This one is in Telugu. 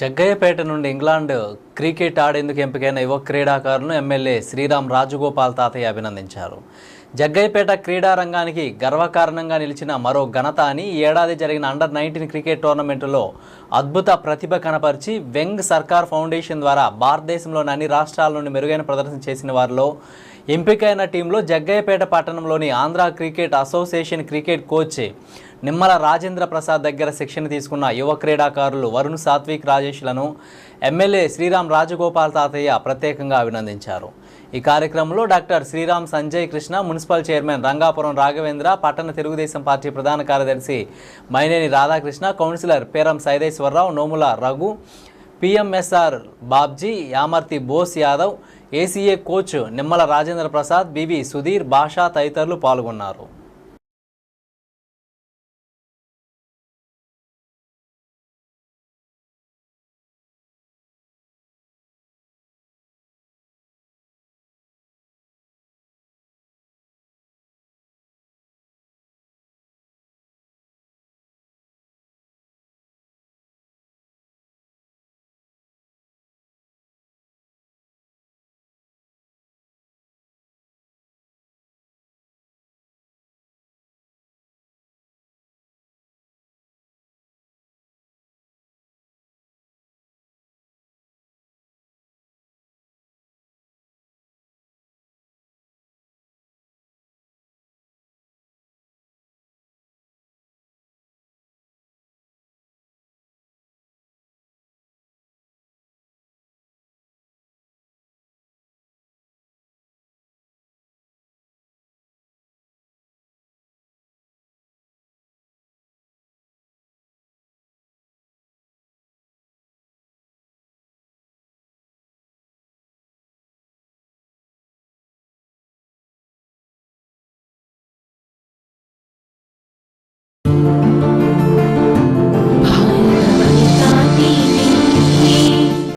జగ్గయ్యపేట నుండి ఇంగ్లాండ్ క్రికెట్ ఆడేందుకు ఎంపికైన యువ క్రీడాకారులను ఎమ్మెల్యే శ్రీరామ్ రాజగోపాల్ తాతయ్య అభినందించారు. జగ్గయ్యపేట క్రీడారంగానికి గర్వకారణంగా నిలిచిన మరో ఘనత అని ఏడాది జరిగిన అండర్ నైన్టీన్ క్రికెట్ టోర్నమెంటులో అద్భుత ప్రతిభ కనపరిచి వెంగ్ సర్కార్ ఫౌండేషన్ ద్వారా భారతదేశంలోని అన్ని రాష్ట్రాల నుండి మెరుగైన ప్రదర్శన చేసిన వారిలో ఎంపికైన టీంలో జగ్గయ్యపేట పట్టణంలోని Andhra cricket association cricket coach Nimmala Rajendra Prasad దగ్గర శిక్షణ తీసుకున్న యువ క్రీడాకారులు వరుణ్ సాత్విక్ రాజేష్లను ఎమ్మెల్యే శ్రీరామ్ రాజగోపాల్ తాతయ్య ప్రత్యేకంగా అభినందించారు. ఈ కార్యక్రమంలో doctor Sriram Sanjay Krishna municipal chairman Rangapuram Raghavendra పట్టణ తెలుగుదేశం పార్టీ ప్రధాన కార్యదర్శి Maineni Radhakrishna councillor Peram Saideswara Rao Nomula Raghu PMSR Babji Yamarthi Bose Yadav ACA coach Nimmala Rajendra Prasad B B Sudheer Basha తదితరులు పాల్గొన్నారు.